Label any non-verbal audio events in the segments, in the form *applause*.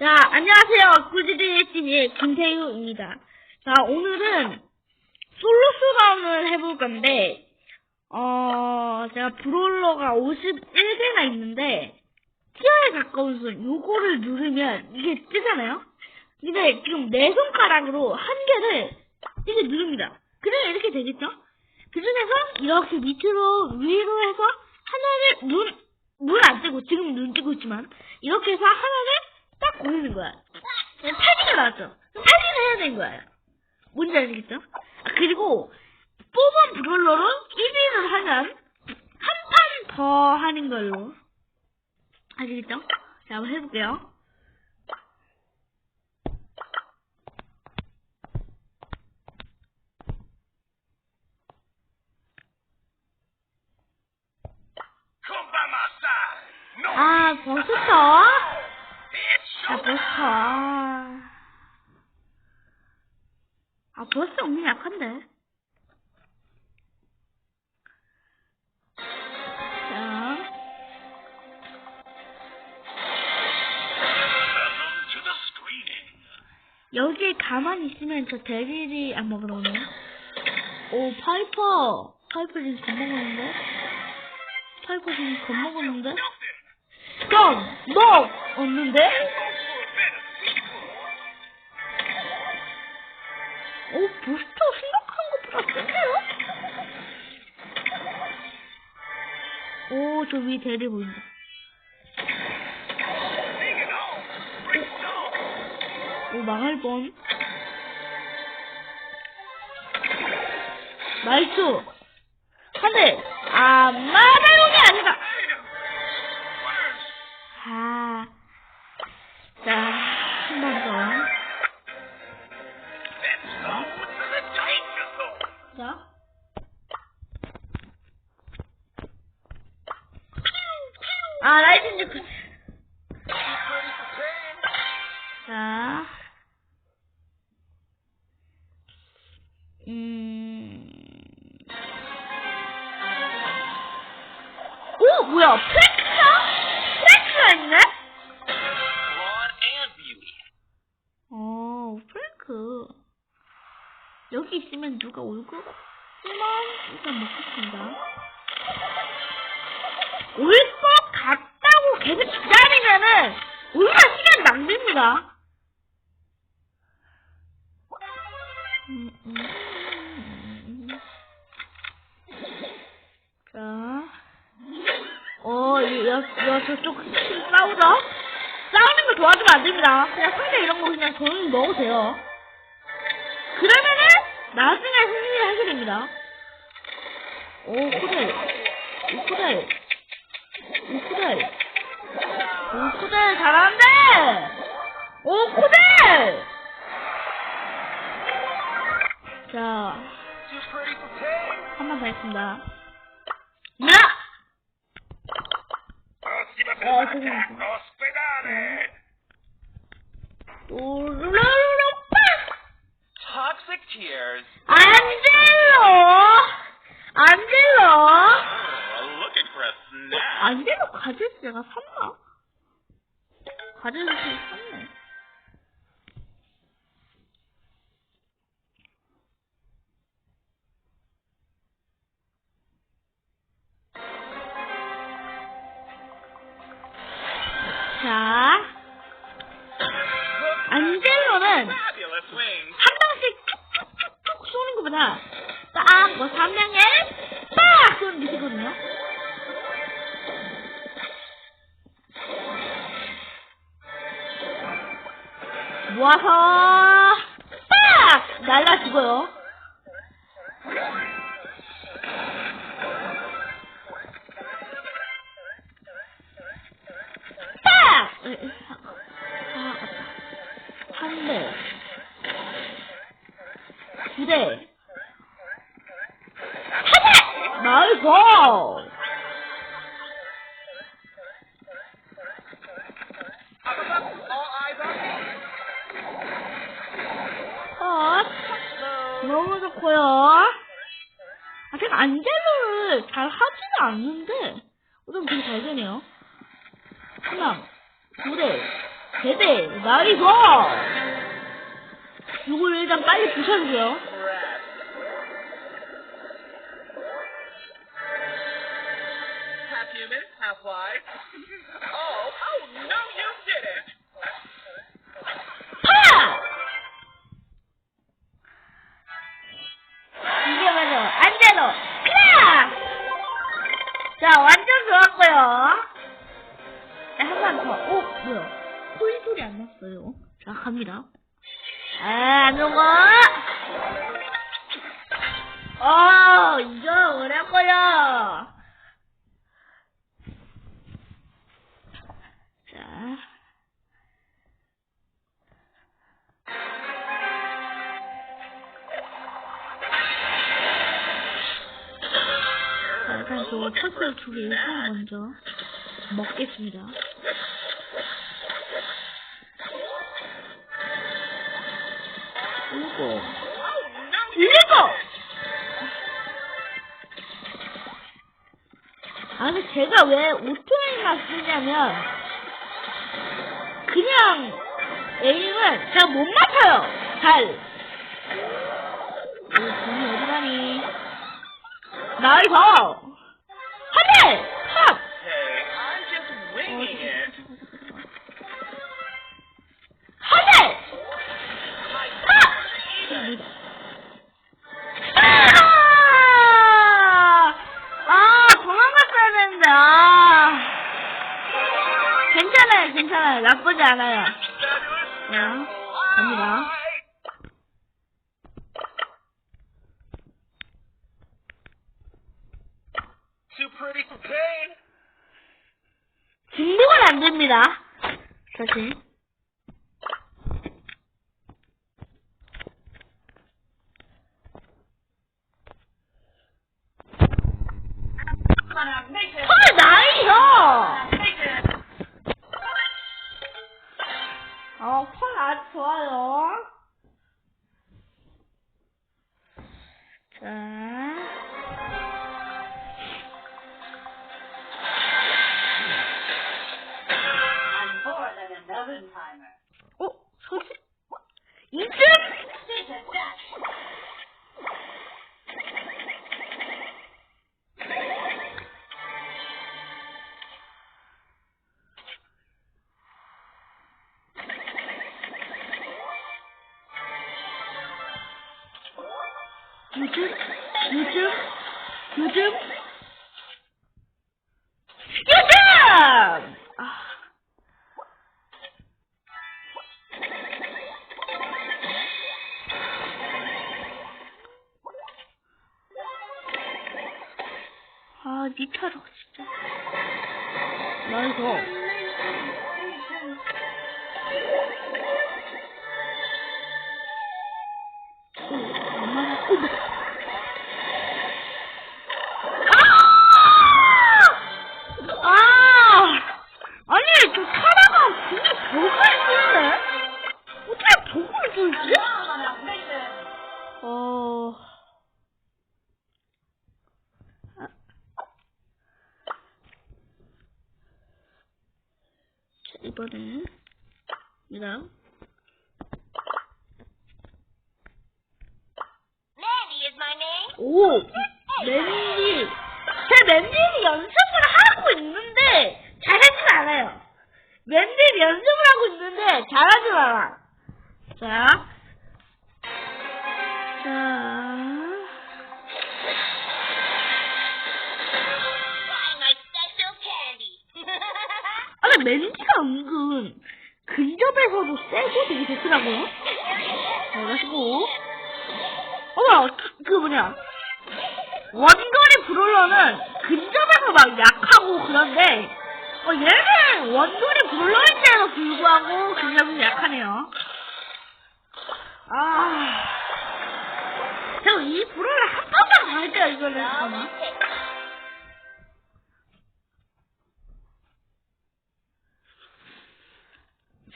자, 안녕하세요. 꾸지리의 팀의 김태우입니다. 자, 오늘은 솔로 수감을 해볼 건데, 어, 제가 브롤러가 51개나 있는데, 티어에 가까운 순, 요거를 누르면 이게 뜨잖아요? 근데 지금 내 손가락으로 한 개를 이렇게 누릅니다. 그러면 이렇게 되겠죠? 그 중에서 이렇게 밑으로 위로 해서 하나를 눈, 눈 안 뜨고 지금 눈 뜨고 있지만 이렇게 해서 하나를 딱 고르는 거야. 그냥 8개가 나왔죠. 그럼 8개를 해야 되는 거예요. 뭔지 아시겠죠? 아, 그리고 뽑은 브롤러로 1위를 하면 한 판 더 하는 걸로 아시겠죠? 자 한번 해볼게요. 아 벌써? 아 아, 아 벌써 운이 약한데 자. 여기에 가만히 있으면 저 대리리 안 먹으러 오네요 오 파이퍼 파이퍼 지금 겁먹었는데 파이퍼 지금 겁먹었는데. 넌! 너! 없는데? 오, 부스터 생각한 것보다 세네요? 오, 저 위에 대리 보인다. On. 오, 망할 뻔. 한 대! 아, 마다롱이 아니다! 아, 자, 뭐야, 프랭크가? 프랭크가 있네? Blonde and beauty. 어, 프랭크. 여기 있으면 누가 올것 같지만, 일단 먹겠습니다. 올 것 같다고 계속 기다리면은, 얼마나 시간 낭비입니다. 음, 음, 음, 음. 자. 어, 야, 야, 저쪽 싸우자. 싸우는 거 도와주면 안 됩니다. 그냥 상대 이런 거 그냥 조용히 먹으세요. 그러면은, 나중에 승리를 하게 됩니다. 오, 코델. 오, 코델. 오, 코델. 오, 코델 잘하는데! 오, 코델! 자. 한 번 더 했습니다. Oh, l'attacco sì. ospedale. 오르르르르 Toxic tears. 안젤로! 안젤로! Oh, looking for a snack. 안젤로 가젤 제가 샀나? 가젤 샀네. 자, 안젤로는. 한 방씩 툭툭툭툭 쏘는 것보다 딱 뭐서 한 명에 빡 쏘는 게 되거든요. 모아서 빡 날라 죽어요. 한 대. 두 대. 한 대! 나이스! 너무 좋고요. 아, 제가 안젤로를 잘 하지는 않는데, 어, 좀 되게 잘 되네요. 하나, 두 대, 세대, 나이스! 이걸 일단 빨리 부셔주세요. 났어요. 자, 갑니다. 아, 안 오고! 어, 이거 어렵고요. 자. 자, 일단 저 퍼즐 두개 먼저 먹겠습니다. 일곱, 일곱! 아니, 제가 왜 오토에만 쓰냐면, 그냥, 에임을 제가 못 맞춰요! 잘! 오, 돈이 어디 가니? 나이스! 한 대! 팍! hey, I'm just 어, winging it. 한 대! 팍! 아! 아, 도망갔어야 되는데, 아. 괜찮아요, 괜찮아요. 나쁘지 않아요. 자, 갑니다. For pain. 중독은 안 됩니다. 다시. 哪里有？ 요즘? 요즘? 요즘? 요즘! 아. 아, 니타로 진짜. 나이스. 아! 아! 아니, 저 타다가 분이 벽을 뚫네? 어떻게 벽을 뚫지? 어... 아. 자, 이번엔, 이다 오! 랜디! 제 랜디는 연습을 하고 있는데, 잘하진 않아요. 랜디 연습을 하고 있는데, 잘하진 않아. 자. 자. 아, 근데 랜디가 은근, 근접에서도 세고 되게 좋더라고요. 자, 가시고. 어머, 그, 그 뭐냐. 원거리 브롤러는 근접에서 막 약하고 그런데, 어, 얘는 원거리 브롤러인데도 불구하고 근접이 약하네요. 아. 저이 브롤러 한 번만 더 할게요, 이거는. 잠깐만.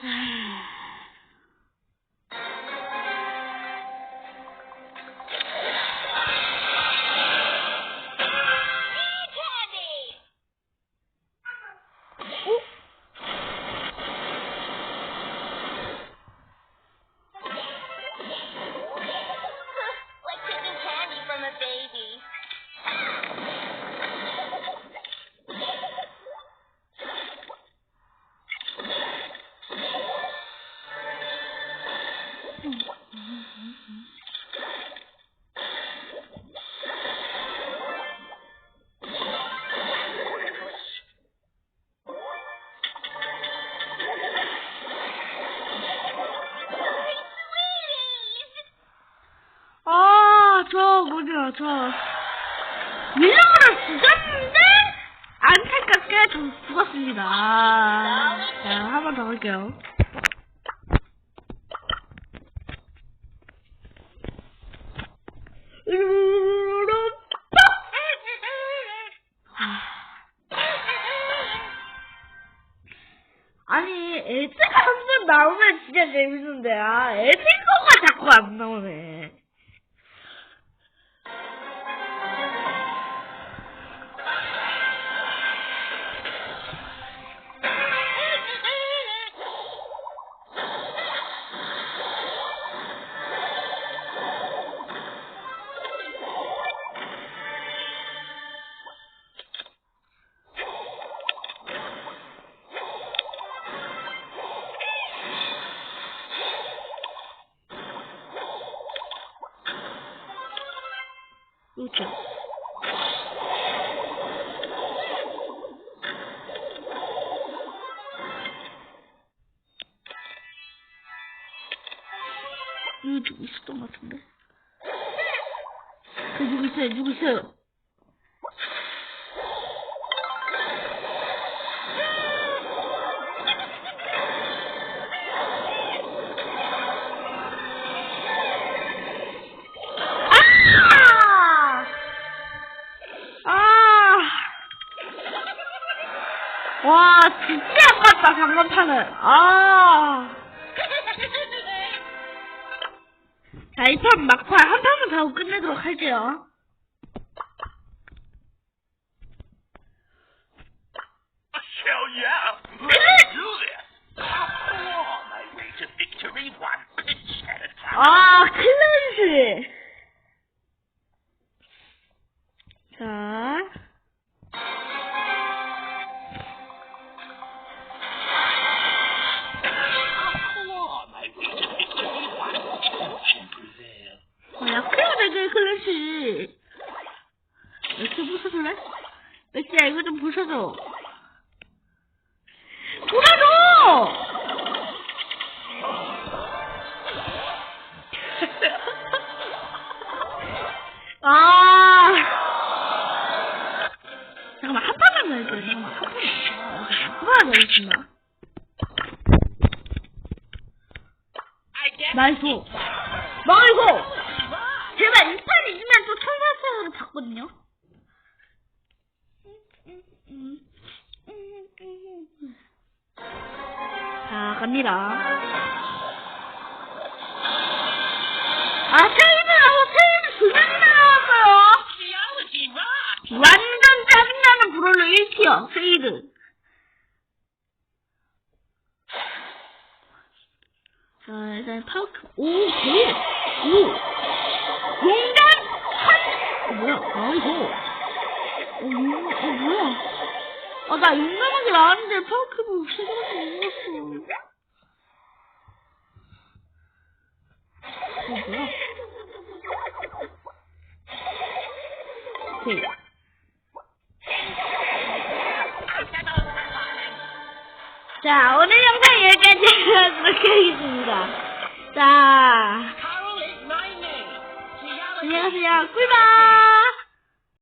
자. 진짜 재밌는데, 아, 에드거가 자꾸 안 나오네. 이거 누구 있었던 것 같은데? 그 누구 있어요? 누구 있어요? 아! 아! 와, 진짜 아깝다, 장난타는. 아! 자, 이 판 막판 한 판만 더 하고 끝내도록 할게요. Yeah! Let's do this! 야, 이거 좀 부숴줘. 부숴줘! *laughs* 아. 잠깐만, 한 판만 더 해줘요. 잠깐만, 한 판만. 한 판만 더 나이스. 나이스! 갑니다. 아, 테이블하고 테이블 두 명이나 나왔어요. 완전 짜증나는 브롤로 1티어, 세이드. 자, 일단 파우크, 오, 개, 오, 용단, 한, 어, 뭐야, 아, 이거. 어, 용, 어, 뭐야. 아, 나 용감하게 나왔는데 파우크도 세개밖에 못 먹었어. 어, 뭐야. 오케이. 자, 오늘 영상 여기까지 하도록 하겠습니다. 자, 안녕하세요. 꿀밤!